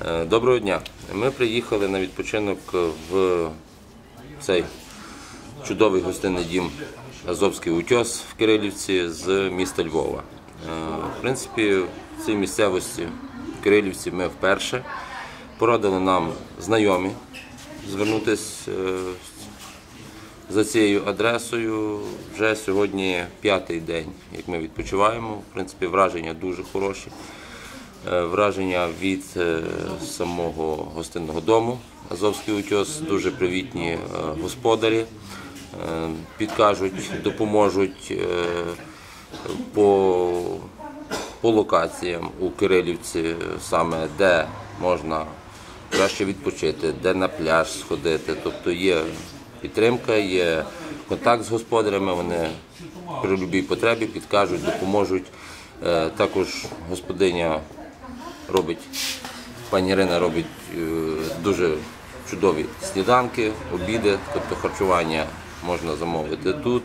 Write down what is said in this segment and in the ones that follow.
Е, Доброго дня. Ми приїхали на відпочинок в цей чудовий гостинний дім Азовський утьос в Кирилівці з міста Львова. Е, В принципі, в цій місцевості в Кирилівці ми вперше порадили нам знайомі звернутися за цією адресою. Вже сьогодні п'ятий день, як ми відпочиваємо. В принципі, враження дуже хороші. Е, Враження від е, самого гостинного дому Азовський утьос, дуже привітні е, господарі, підкажуть, допоможуть по, по локаціям у Кирилівці, саме де можна краще відпочити, де на пляж сходити. Тобто є підтримка, є контакт з господарями, вони при будь-якій потребі підкажуть, допоможуть. Також господиня робить, пані Ірина робить е, дуже чудові сніданки, обіди, тобто харчування можна замовити тут.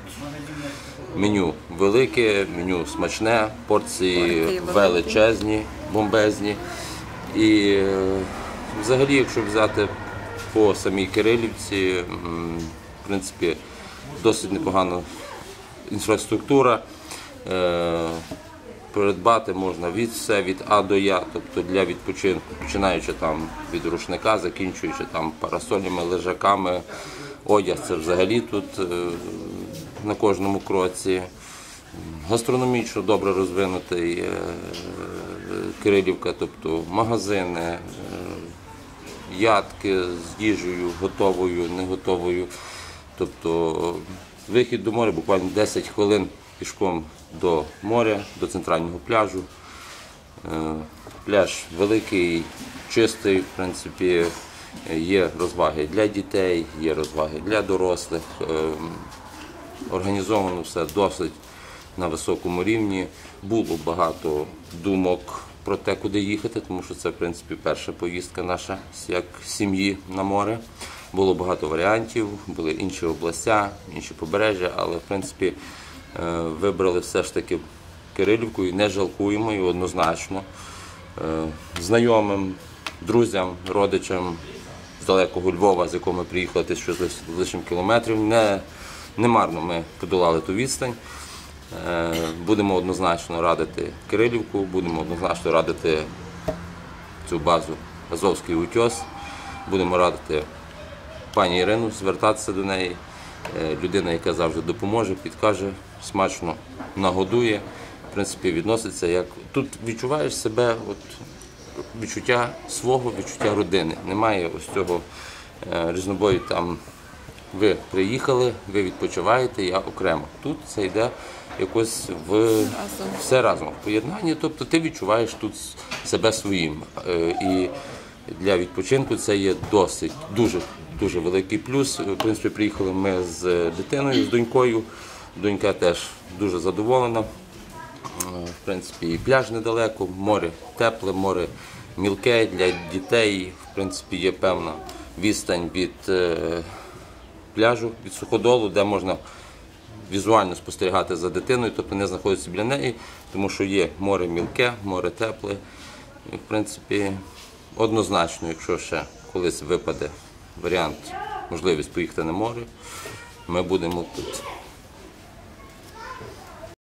Меню велике, меню смачне, порції величезні, бомбезні. І е, взагалі, якщо взяти по самій Кирилівці, в принципі, досить непогана інфраструктура. Е, Придбати можна від все, від А до Я, тобто для відпочинку, починаючи там від рушника, закінчуючи там парасолями, лежаками, одяг це взагалі тут е, на кожному кроці. Гастрономічно добре розвинутий е, Кирилівка, тобто магазини, е, ядки з їжею, готовою, не готовою. Тобто вихід до моря буквально 10 хвилин пішком до моря, до центрального пляжу. Е, Пляж великий, чистий, в принципі, є розваги для дітей, є розваги для дорослих. Е, Організовано все досить на високому рівні. Було багато думок про те, куди їхати, тому що це, в принципі, перша поїздка наша як сім'ї на море. Було багато варіантів, були інші областя, інші побережжя, але в принципі вибрали все ж таки Кирилівку і не жалкуємо і однозначно. Е, Знайомим, друзям, родичам з далекого Львова, з якого ми приїхали тисячу з лишнім кілометрів. Не, не марно ми подолали ту відстань. Е, Будемо однозначно радити Кирилівку, будемо однозначно радити цю базу Азовський утьос. Будемо радити пані Ірину звертатися до неї. Е, Людина, яка завжди допоможе, підкаже, смачно нагодує. В принципі, відноситься як тут відчуваєш себе, от відчуття свого, відчуття родини. Немає ось цього е, різнобою там. Ви приїхали, ви відпочиваєте, я окремо. Тут це йде якось в все разом в поєднанні. Тобто ти відчуваєш тут себе своїм. Е, І для відпочинку це є досить дуже дуже великий плюс. В принципі, приїхали ми з дитиною, з донькою. Донька теж дуже задоволена. Е, В принципі, і пляж недалеко, море тепле, море мілке для дітей. В принципі, є певна відстань від е, пляжу, від суходолу, де можна візуально спостерігати за дитиною, тобто не знаходитися біля неї, тому що є море мілке, море тепле. І, в принципі, однозначно, якщо ще колись випаде варіант, можливість поїхати на море, ми будемо тут.